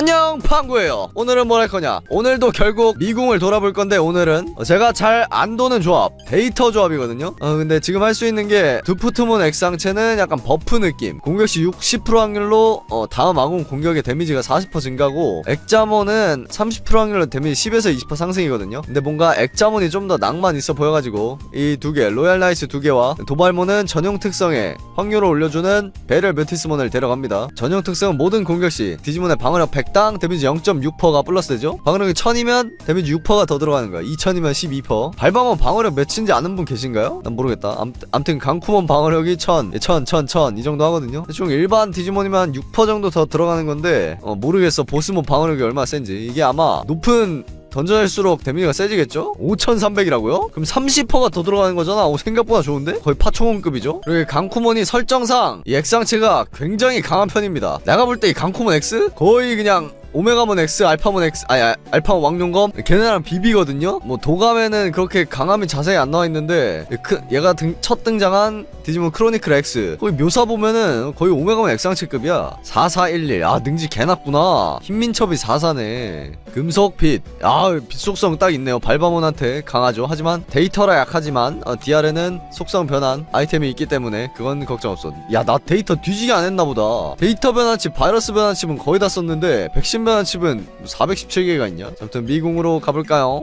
안녕 팡구예요. 오늘은 뭘 할 거냐? 오늘도 결국 미궁을 돌아볼 건데 오늘은 제가 잘 안 도는 조합 데이터 조합이거든요. 어 근데 지금 할 수 있는 게 두푸트몬 액상체는 약간 버프 느낌. 공격시 60% 확률로 어 다음 아군 공격의 데미지가 40% 증가고 액자몬은 30% 확률로 데미지 10에서 20% 상승이거든요. 근데 뭔가 액자몬이 좀 더 낭만 있어 보여가지고 이 두 개 로얄 나이스 두 개와 도발몬은 전용 특성에 확률을 올려주는 베럴 뮤티스몬을 데려갑니다. 전용 특성은 모든 공격시 디지몬의 방어력 100당 데미지 0.6%가 플러스되죠? 방어력이 1000이면 데미지 6%가 더 들어가는 거야. 2000이면 12% 발방어 방어력 몇인지 아는 분 계신가요? 난 모르겠다. 암, 암튼 강쿠몬 방어력이 1000 1000 1000 1000 이 정도 하거든요. 대충 일반 디지몬이면 6% 정도 더 들어가는 건데 어, 모르겠어. 보스몬 방어력이 얼마나 센지. 이게 아마 높은 던전할수록 데미지가 세지겠죠? 5300이라고요? 그럼 30%가 더 들어가는 거잖아 오, 생각보다 좋은데? 거의 파초몬급이죠? 그리고 이 강쿠몬이 설정상 이 액상체가 굉장히 강한 편입니다 내가 볼 때 이 강쿠몬 X? 거의 그냥 오메가몬 X, 알파몬 X, 아니 아, 알파몬 왕룡검 걔네랑 비비거든요? 뭐 도감에는 그렇게 강함이 자세히 안 나와 있는데 크, 얘가 등, 첫 등장한 디지몬 크로니클 X 거의 묘사 보면은 거의 오메가몬 X상체급이야 4411 아 능지 개났구나 흰민첩이 44네 금속 빛. 아, 빛 속성 딱 있네요. 발바몬한테 강하죠. 하지만 데이터라 약하지만 어, DR에는 속성 변환 아이템이 있기 때문에 그건 걱정 없어. 야, 나 데이터 뒤지게 안 했나 보다. 데이터 변환칩, 바이러스 변환칩은 거의 다 썼는데 백신 변환칩은 417개가 있냐? 아무튼 미궁으로 가볼까요?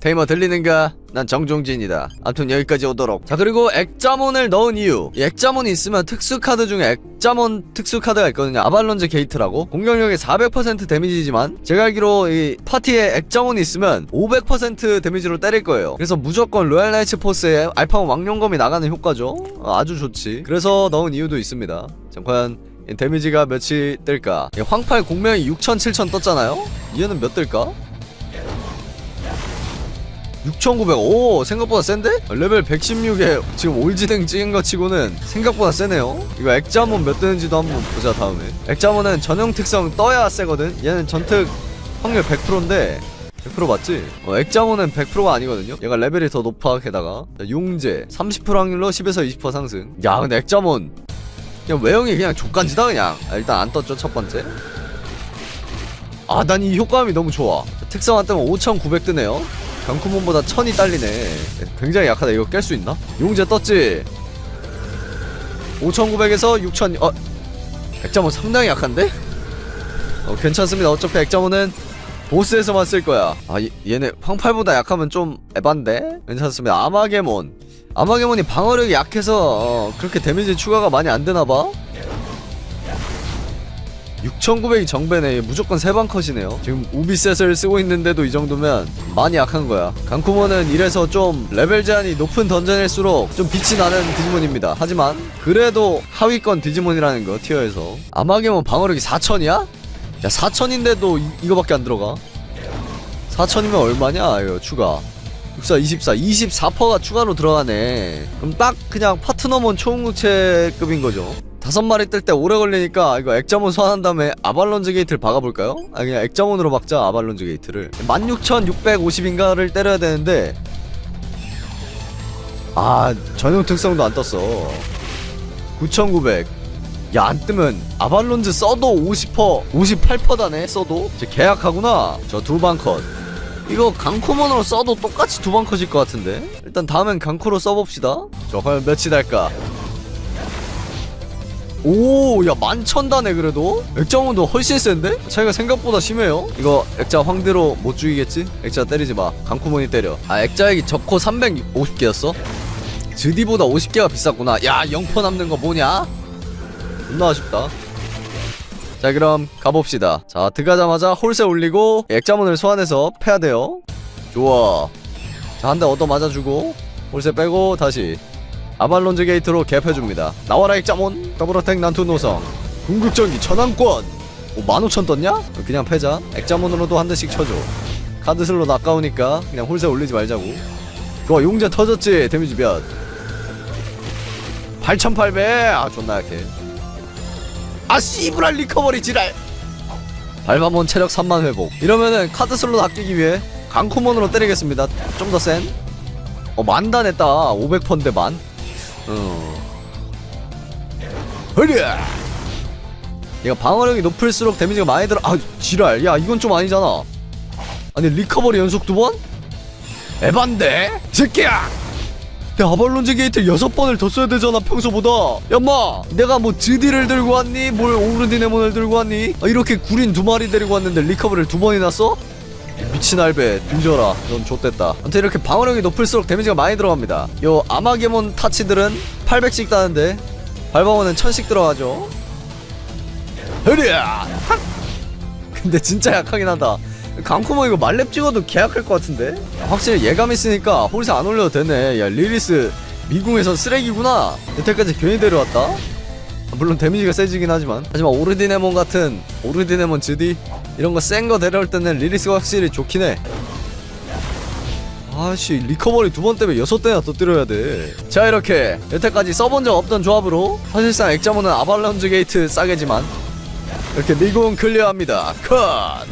테이머 들리는가? 난 정종진이다. 아무튼 여기까지 오도록. 자 그리고 액자몬을 넣은 이유. 이 액자몬이 있으면 특수 카드 중에 액자몬 특수 카드가 있거든요. 아발론즈 게이트라고. 공격력이 400% 데미지지만 제가 알기로 이 파티에 액자몬이 있으면 500% 데미지로 때릴 거예요. 그래서 무조건 로얄 나이츠 포스에 알파몬 왕룡검이 나가는 효과죠. 어, 아주 좋지. 그래서 넣은 이유도 있습니다. 자 과연 이 데미지가 몇이 뜰까? 이 황팔 공명이 6000, 7000 떴잖아요? 얘는 몇 뜰까? 6900. 오, 생각보다 센데? 레벨 116에 지금 올지등 찍은 거 치고는 생각보다 세네요. 이거 액자몬 몇 뜨는지도 한번 보자, 다음에. 액자몬은 전용 특성 떠야 세거든? 얘는 전특 확률 100%인데, 100% 맞지? 어, 액자몬은 100%가 아니거든요? 얘가 레벨이 더 높아, 게다가. 자, 용제. 30% 확률로 10에서 20% 상승. 야, 근데 액자몬. 그냥 외형이 그냥 족간지다, 그냥. 아, 일단 안 떴죠, 첫 번째. 아, 난 이 효과음이 너무 좋아. 특성 안 뜨면 5900 뜨네요. 경쿠몬보다 천이 딸리네 굉장히 약하다 이거 깰 수 있나? 용재 떴지? 5900에서 6000 어? 액자몬 상당히 약한데? 어 괜찮습니다 어차피 액자몬은 보스에서만 쓸 거야 아 얘, 얘네 황팔보다 약하면 좀 에반데? 괜찮습니다 아마게몬 아마게몬이 방어력이 약해서 어, 그렇게 데미지 추가가 많이 안 되나봐 6900이 정배네. 무조건 세방 컷이네요. 지금 우비셋을 쓰고 있는데도 이 정도면 많이 약한 거야. 강쿠몬은 이래서 좀 레벨 제한이 높은 던전일수록 좀 빛이 나는 디지몬입니다. 하지만 그래도 하위권 디지몬이라는 거 티어에서. 아마게몬 방어력이 4000이야? 야 4000인데도 이, 이거밖에 안 들어가? 4000이면 얼마냐 이거 추가? 64 24 24%가 추가로 들어가네. 그럼 딱 그냥 파트너몬 초응국체급인 거죠 다섯 마리 뜰 때 오래 걸리니까 이거 액자몬 소환한 다음에 아발론즈 게이트를 박아볼까요? 아 그냥 액자몬으로 박자 아발론즈 게이트를. 16,650인가를 때려야 되는데 아 전용 특성도 안 떴어. 9,900 야 안 뜨면 아발론즈 써도 50% 58%다네 써도? 제 계약하구나 저 두 방 컷. 이거 강코몬으로 써도 똑같이 두 방 컷일 것 같은데? 일단 다음엔 강코로 써봅시다. 저 과연 몇이 달까 오, 야, 만천다네, 그래도? 액자몬도 훨씬 센데? 차이가 생각보다 심해요? 이거 액자 황대로 못 죽이겠지? 액자 때리지 마. 강쿠몬이 때려. 아, 액자액이 적코 350개였어? 드디보다 50개가 비쌌구나. 야, 0% 남는 거 뭐냐? 존나 아쉽다. 자, 그럼 가봅시다. 자, 들어가자마자 홀세 올리고 액자몬을 소환해서 패야 돼요. 좋아. 자, 한 대 얻어 맞아주고 홀세 빼고 다시 아발론즈 게이트로 개패줍니다. 나와라 액자몬. 더블어택 난투 노성. 궁극전기 천왕권. 오 15,000 떴냐? 그냥 패자. 액자몬으로도 한 대씩 쳐줘. 카드 슬롯 아까우니까 그냥 홀세 올리지 말자고. 그거 용제 터졌지 데미지 몇? 8,800! 아 존나 약해. 아 씨브랄 리커버리 지랄. 발바몬 체력 3만 회복. 이러면은 카드 슬롯 아끼기 위해 강코몬으로 때리겠습니다. 좀 더 센? 어 만단 했다. 500펀데 만 어. 허리야! 얘가 방어력이 높을수록 데미지가 많이 들어 아 지랄 야 이건 좀 아니잖아 아니 리커버리 연속 두 번? 에반데? 새끼야! 내 아발론즈 게이트 여섯 번을 더 써야 되잖아 평소보다 야마 내가 뭐 드디를 들고 왔니? 뭘 오르디네몬을 들고 왔니? 아, 이렇게 구린 두 마리 데리고 왔는데 리커버리를 두 번이나 써? 미친 알베 뒤져라 넌 좆됐다. 아무튼 이렇게 방어력이 높을수록 데미지가 많이 들어갑니다. 요 아마게몬 타치들은 800씩 따는데 발방어는 1000씩 들어가죠. 흐리야! 근데 진짜 약하긴 하다. 강코모 이거 말렙 찍어도 개약할 것 같은데? 확실히 예감 있으니까 홀세 안 올려도 되네. 야 리리스 미궁에선 쓰레기구나. 여태까지 괜히 데려왔다. 물론 데미지가 세지긴 하지만. 하지만 오르디네몬 같은 오르디네몬 GD 이런 거 센거 데려올 때는 리리스가 확실히 좋긴 해. 아씨 리커버리 두 번 때문에 여섯 대나 더 때려야 돼자 이렇게 여태까지 써본 적 없던 조합으로 사실상 액자모는 아발론즈 게이트 싸게지만 이렇게 미궁 클리어합니다. 컷!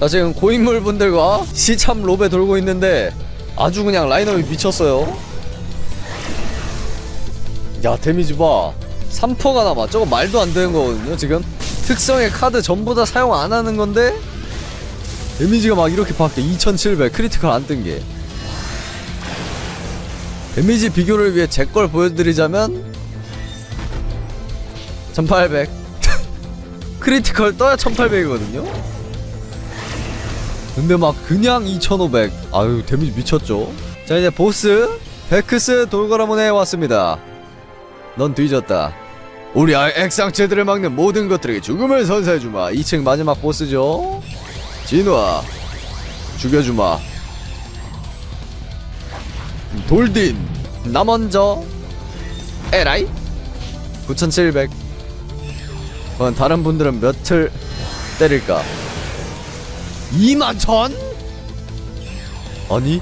자 지금 고인물 분들과 시참 롭에 돌고 있는데 아주 그냥 라인업이 미쳤어요. 야 데미지 봐. 3퍼가 남아. 저거 말도 안 되는 거거든요 지금 특성의 카드 전부 다 사용 안 하는 건데 데미지가 막 이렇게 바뀌어. 2700 크리티컬 안 뜬 게. 데미지 비교를 위해 제 걸 보여드리자면 1800 크리티컬 떠야 1800이거든요? 근데 막 그냥 2500 아유 데미지 미쳤죠? 자 이제 보스 베크스 돌고라문에 왔습니다. 넌 뒤졌다 우리 아- 액상체들을 막는 모든 것들에게 죽음을 선사해주마. 2층 마지막 보스죠? 진화 죽여주마. 돌딘 나 먼저. 에라이? 9700 그건 다른 분들은 몇을 때릴까? 2만 천? 아니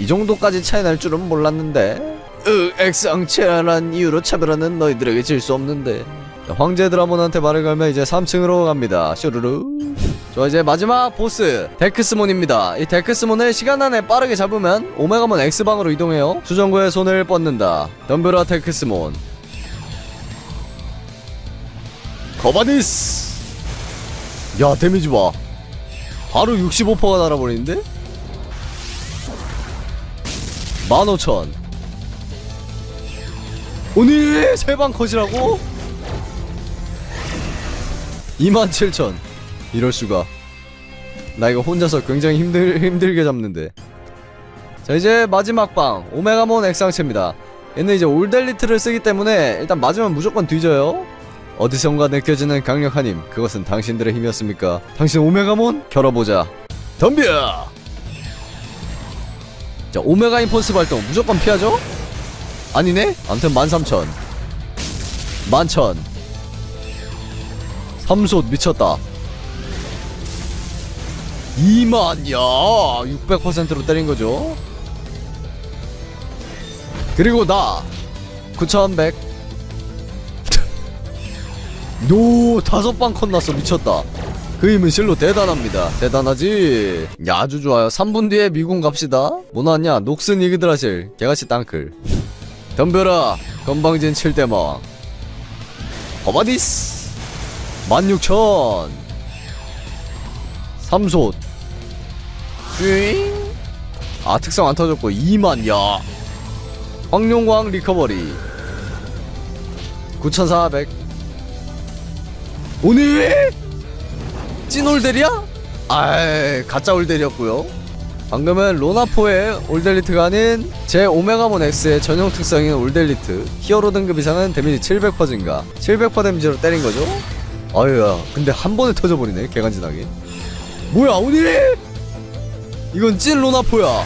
이 정도까지 차이 날 줄은 몰랐는데. 으 액상체란 이유로 차별하는 너희들에게 질 수 없는데. 자, 황제 드라몬한테 말을 걸면 이제 3층으로 갑니다. 슈루루. 저 이제 마지막 보스 데크스몬입니다. 이 데크스몬을 시간 안에 빠르게 잡으면 오메가몬 X방으로 이동해요. 수정구의 손을 뻗는다. 덤벼라 데크스몬. 거바디스! 야 데미지 봐. 바로 65%가 날아버리는데 15,000 오늘 세방 컷이라고? 27,000 이럴수가. 나 이거 혼자서 굉장히 힘들, 힘들게 잡는데. 자 이제 마지막 방 오메가몬 액상체입니다. 얘는 이제 올델리트를 쓰기 때문에 일단 맞으면 무조건 뒤져요. 어디선가 느껴지는 강력한 힘 그것은 당신들의 힘이었습니까? 당신 오메가몬 겨뤄보자. 덤벼 자 오메가 인폰스 발동. 무조건 피하죠? 아니네? 암튼 13,000 11,000 삼솥 미쳤다. 2만 야. 600%로 때린 거죠? 그리고 나. 9100 노 다섯 방 컷 났어. 미쳤다 그 힘은 실로 대단합니다. 대단하지? 야 아주 좋아요. 3분 뒤에 미군 갑시다. 뭐 나왔냐? 녹슨 이그드라실. 개같이 땅클. 덤벼라 건방진 7대마왕 버바디스! 16,000 삼솥. 윙. 아 특성 안 터졌고 2만 야. 황룡광 리커버리. 9,400 오늘 찐 올델이야? 아이 가짜 올델이었고요. 방금은 로나포의 올델리트가 아닌 제 오메가몬 X의 전용 특성인 올델리트. 히어로 등급 이상은 데미지 700% 증가. 700% 데미지로 때린 거죠? 아유야 근데 한 번에 터져버리네 개간지나게. 뭐야 오늘 이건 찐 로나포야.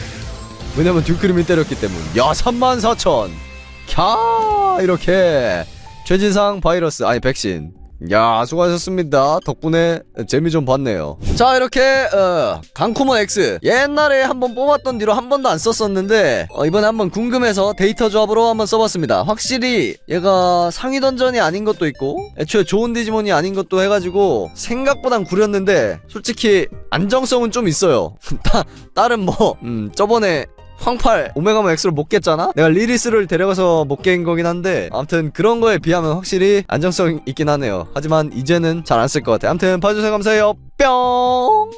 왜냐면 듀크림이 때렸기 때문. 야 34,000캬 이렇게. 최진상 바이러스 아니 백신 야 수고하셨습니다. 덕분에 재미 좀 봤네요. 자 이렇게 어, 강코모 X 옛날에 한번 뽑았던 뒤로 한 번도 안 썼었는데 어, 이번에 한번 궁금해서 데이터 조합으로 한번 써봤습니다. 확실히 얘가 상위 던전이 아닌 것도 있고 애초에 좋은 디지몬이 아닌 것도 해가지고 생각보단 구렸는데 솔직히 안정성은 좀 있어요. 따, 다른 뭐 음, 저번에 황팔. 오메가몬 X를 못 깼잖아? 내가 리리스를 데려가서 못 깬 거긴 한데 아무튼 그런 거에 비하면 확실히 안정성 있긴 하네요. 하지만 이제는 잘 안 쓸 것 같아. 아무튼 봐주셔서 감사해요. 뿅